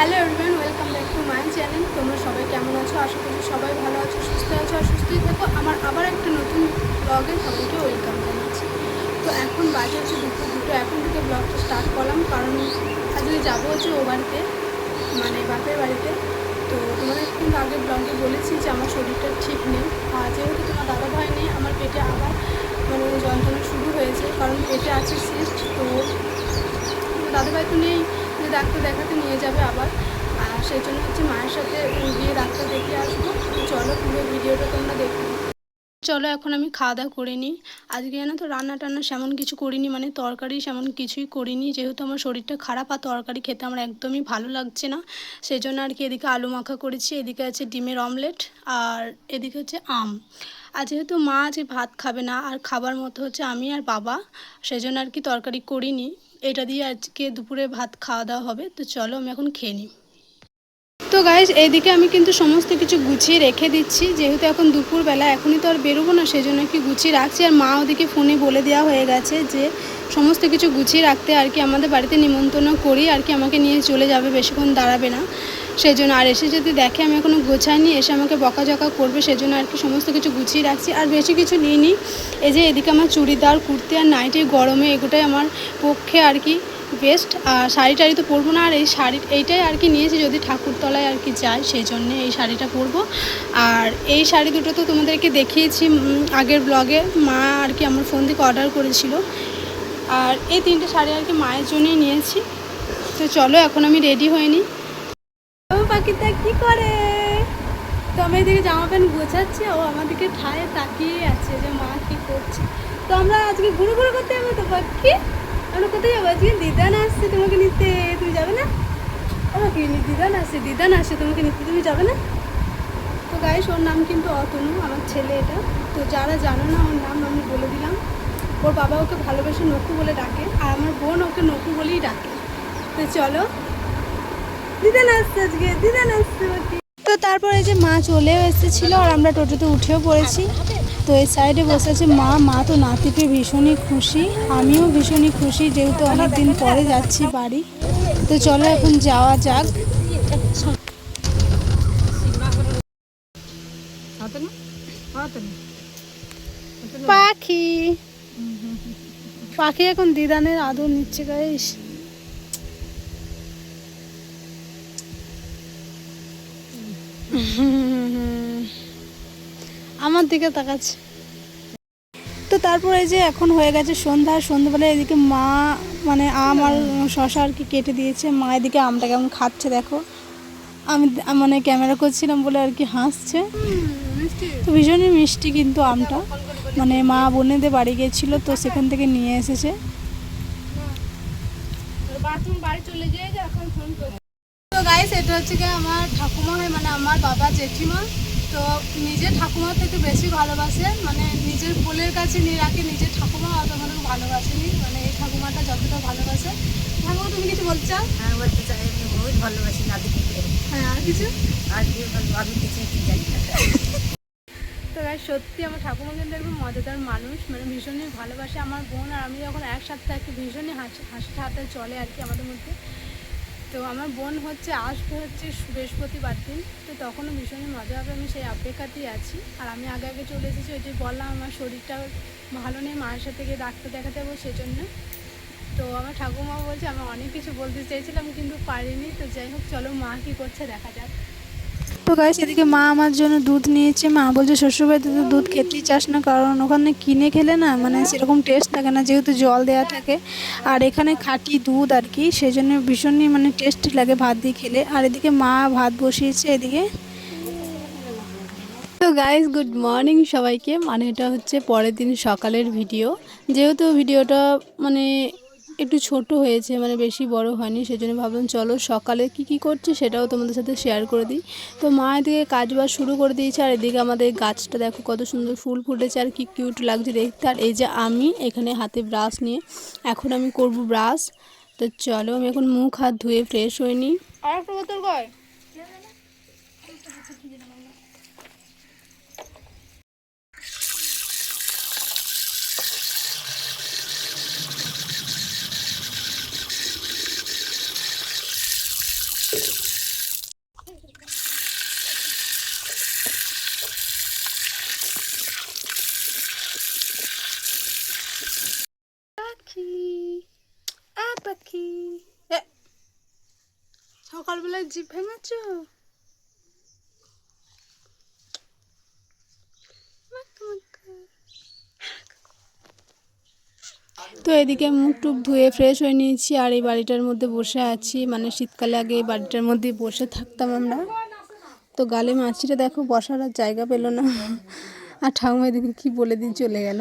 Hello everyone welcome back to my channel তোমরা সবাই কেমন আছো? আশা করছি সবাই ভালো আছো, সুস্থ আছো আর সুস্থই থাকো। আমার আবার একটা নতুন ব্লগে সবাইকে ওয়েলকাম জানাচ্ছি। তো এখন বাজে হচ্ছে দুপুর দুটো, এখন থেকে ব্লগটা স্টার্ট করলাম। কারণ আজকে যাব হচ্ছে ও বাড়িতে মানে বাপের বাড়িতে। তো তোমাদের কিন্তু আগে ব্লগে বলেছি যে আমার শরীরটা ঠিক নেই। আর যেহেতু তোমার দাদা ভাই নেই, আমার পেটে আবার মানে যন্ত্রণা শুরু হয়েছে। কারণ পেটে আছে সিস্ট তো দাদা ভাই তো নেই। ডাক্তার দেখাতে নিয়ে যাবে আবার। আর সেই জন্য হচ্ছে মায়ের সাথে গিয়ে ডাক্তার দেখিয়ে আসব। চলো পুরো ভিডিওটা তোমরা দেখো। চলো এখন আমি খাওয়া দাওয়া করে নিই। আজকে জানো তো রান্না টান্না সেমন কিছু করিনি মানে তরকারি সেমন কিছুই করিনি। যেহেতু আমার শরীরটা খারাপ আর তরকারি খেতে আমার একদমই ভালো লাগছে না, সেই জন্য আর কি এদিকে আলু মাখা করেছি, এদিকে আছে ডিমের অমলেট আর এদিকে হচ্ছে আম। আর যেহেতু মা আজকে ভাত খাবে না, আর খাবার মতো হচ্ছে আমি আর বাবা, সেই জন্য আর কি তরকারি করিনি। এটা দিয়ে আজকে দুপুরে ভাত খাওয়া দাওয়া হবে, তো চলো আমি এখন খেয়ে নিই। তো গাইজ এইদিকে আমি কিন্তু সমস্ত কিছু গুছিয়ে রেখে দিচ্ছি, যেহেতু এখন দুপুরবেলা, এখনই তো আর বেরোবো না সেই জন্য কি গুছিয়ে রাখছি। আর মা ওদিকে ফোনে বলে দেওয়া হয়ে গেছে যে সমস্ত কিছু গুছিয়ে রাখতে আর কি আমাদের বাড়িতে নিমন্ত্রণ করি, আর কি আমাকে নিয়ে চলে যাবে, বেশিক্ষণ দাঁড়াবে না। সেই জন্য আর এসে যদি দেখে আমি এখনও গোছাইনি, এসে আমাকে বকাঝকা করবে সেই জন্য আর কি সমস্ত কিছু গুছিয়ে রাখছি। আর বেশি কিছু নিইনি, এই যে এদিকে আমার চুড়িদার, কুর্তি আর নাইটি গরমে এগুলোই আমার পক্ষে আর কি বেস্ট আর শাড়ি টাড়ি তো পরবো না, আর এই শাড়ি, এইটাই আর কি নিয়েছি যদি ঠাকুরতলায় আর কি যাই সেই জন্যে এই শাড়িটা পরবো। আর এই শাড়ি দুটো তো তোমাদেরকে দেখিয়েছি আগের ব্লগে মা আর কি আমার ফোন থেকে অর্ডার করেছিল। আর এই তিনটে শাড়ি আর কি মায়ের জন্যই নিয়েছি। তো চলো, এখন আমি রেডি হইনি। পাখিটা কি করে? তো আমি এদিকে জামা প্যান্ট গোছাচ্ছি, ও আমাদেরকে ঠায়ে তাকিয়ে আছে যে মা কি করছে। তো আমরা আজকে ঘুরে ঘুরে করতে যাব তো পাখি? আমরা কোথায় যাব? আজকে দিদান আসছে তোমাকে নিতে, তুমি যাবে না? আমাকে দিদান আসছে দিদান আসছে, তোমাকে নিতে, তুমি যাবে না? তো গাইস ওর নাম কিন্তু অতনু, আমার ছেলে এটা। তো যারা জানো না, ওর নাম আমি বলে দিলাম। ওর বাবা ওকে ভালোবেসে নকু বলে ডাকে, আর আমার বোন ওকে নকু বলেই ডাকে। তো চলো দিদান আসছে আজকে আসছে বাকি তো তারপরে যে মা চলেও এসেছিল আর আমরা টোটোতে উঠেও পড়েছি। তো এই সাইডে বসে আছে মা মা তো নাতি পেয়ে ভীষণই খুশি, আমিও ভীষণই খুশি যেহেতু অনেক দিন পরে যাচ্ছি বাড়ি। তো চলো এখন যাওয়া যাক। পাখি। পাখি এখন দিদানের আদর নিচ্ছে গাইস আমার দিকে তাকাচ্ছে। তো তারপরে এই যে এখন হয়ে গেছে সন্ধ্যা সন্ধ্যাবেলায় এদিকে মা মানে আম আর শশা আর কি কেটে দিয়েছে। মা এদিকে আমটা কেমন খাচ্ছে দেখো। আমি মানে ক্যামেরা করছিলাম বলে আর কি হাসছে। তো ভীষণই মিষ্টি কিন্তু আমটা। মানে মা বোনেদের বাড়ি গিয়েছিল তো সেখান থেকে নিয়ে এসেছে। তো গাইস এটা হচ্ছে কি আমার ঠাকুমা হয় মানে আমার বাবা জেঠিমা। তো নিজের ঠাকুমা থেকে বেশি ভালোবাসে মানে নিজের কোলের কাছে নিয়ে রাখে নিজের ঠাকুমা অত মানে ভালোবাসেনি। মানে এই ঠাকুমাটা যতটা ভালোবাসে। ঠাকুমা তুমি কিছু বলতে চাও হ্যাঁ বলতে চাই আমি বহুত ভালোবাসি নাতিকে। হ্যাঁ আর কিছু? আর কি বলব আমি কিছু জানি না। তো গাইস সত্যি আমার ঠাকুমা কিন্তু একদম মজাদার মানুষ মানে ভীষণই ভালোবাসে আমার বোন আর আমি যখন একসাথে থাকি ভীষণই হাসি হাসি ঠাট্টা চলে আর কি আমাদের মধ্যে। তো আমার বোন হচ্ছে, আসবে হচ্ছে বৃহস্পতিবার দিন, তো তখনও ভীষণই মজা হবে, আমি সেই অপেক্ষাতেই আছি। আর আমি আগে আগে চলে এসেছি, ওই যে বললাম আমার শরীরটা ভালো নেই, মায়ের সাথে গিয়ে ডাক্তার দেখাতে যাব সেজন্য। তো আমার ঠাকুমা বলছে, আমি অনেক কিছু বলতে চেয়েছিলাম কিন্তু পারিনি, তো যাই হোক, চলো মা কী করছে দেখা যাক। তো গাইস এদিকে মা আমার জন্য দুধ নিয়েছে। মা বলছে, শ্বশুরবাড়িতে তো দুধ খেতেই চাস না, কারণ ওখানে কিনে খেলে না মানে সেরকম টেস্ট থাকে না, যেহেতু জল দেওয়া থাকে। আর এখানে খাঁটি দুধ আর কি সেই জন্য ভীষণই মানে টেস্ট লাগে ভাত দিয়ে খেলে। আর এদিকে মা ভাত বসিয়েছে এদিকে। তো গাইজ গুড মর্নিং সবাইকে। মানে এটা হচ্ছে পরের দিন সকালের ভিডিও যেহেতু ভিডিওটা মানে একটু ছোট হয়েছে মানে বেশি বড় হয়নি, সেজন্য ভাবলাম চলো সকালে কি কি করছে সেটাও তোমাদের সাথে শেয়ার করে দিই। তো মা এদিকে কাজ বাজ শুরু করে দিয়েছে, আর এদিকে আমাদের গাছটা দেখো কত সুন্দর ফুল ফুটেছে, আর কি কিউট লাগছে দেখতে। আর এই যে আমি এখানে হাতে ব্রাশ নিয়ে এখন আমি করব ব্রাশ তো চলো আমি এখন মুখ হাত ধুয়ে ফ্রেশ হয়ে নিই। আর সকালবেলায় জিভ ভেঙেছ? তো এদিকে মুখ টুক ধুয়ে ফ্রেশ হয়ে নিয়েছি, আর এই বাড়িটার মধ্যে বসে আছি। মানে শীতকালে আগে এই বাড়িটার মধ্যে বসে থাকতাম আমরা। তো গালে মাছিটা দেখো, বসার আর জায়গা পেল না। আর ঠাকুমা এদিকে কি বলে দিয়ে চলে গেল।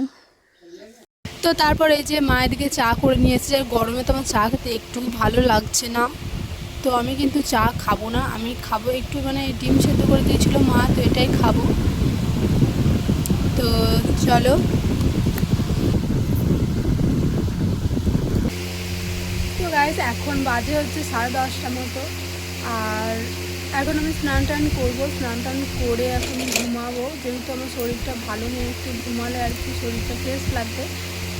তো তারপর এই যে মা এদিকে চা করে নিয়ে এসেছে, গরমে তো আমার চা খেতে একটু ভালো লাগছে না। তো আমি কিন্তু চা খাব না, আমি খাব একটু মানে ডিম সেদ্ধ করে দিয়েছিলো মা, তো এটাই খাব। তো চলো। তো গাইস এখন বাজে হচ্ছে সাড়ে দশটা মতো, আর এখন আমি স্নান টান করব, স্নান টান করে এখন ঘুমাবো, যেহেতু আমার শরীরটা ভালো নেই, একটু ঘুমালে আর কি শরীরটা ফ্রেশ লাগবে।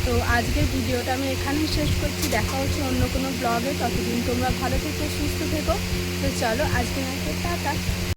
তো আজকের ভিডিওটা আমি এখানেই শেষ করছি। দেখা হচ্ছে অন্য কোনো ব্লগে। ততদিন তোমরা ভালো থেকো, সুস্থ থেকো। তো চলো আজকে নাকি টাটা।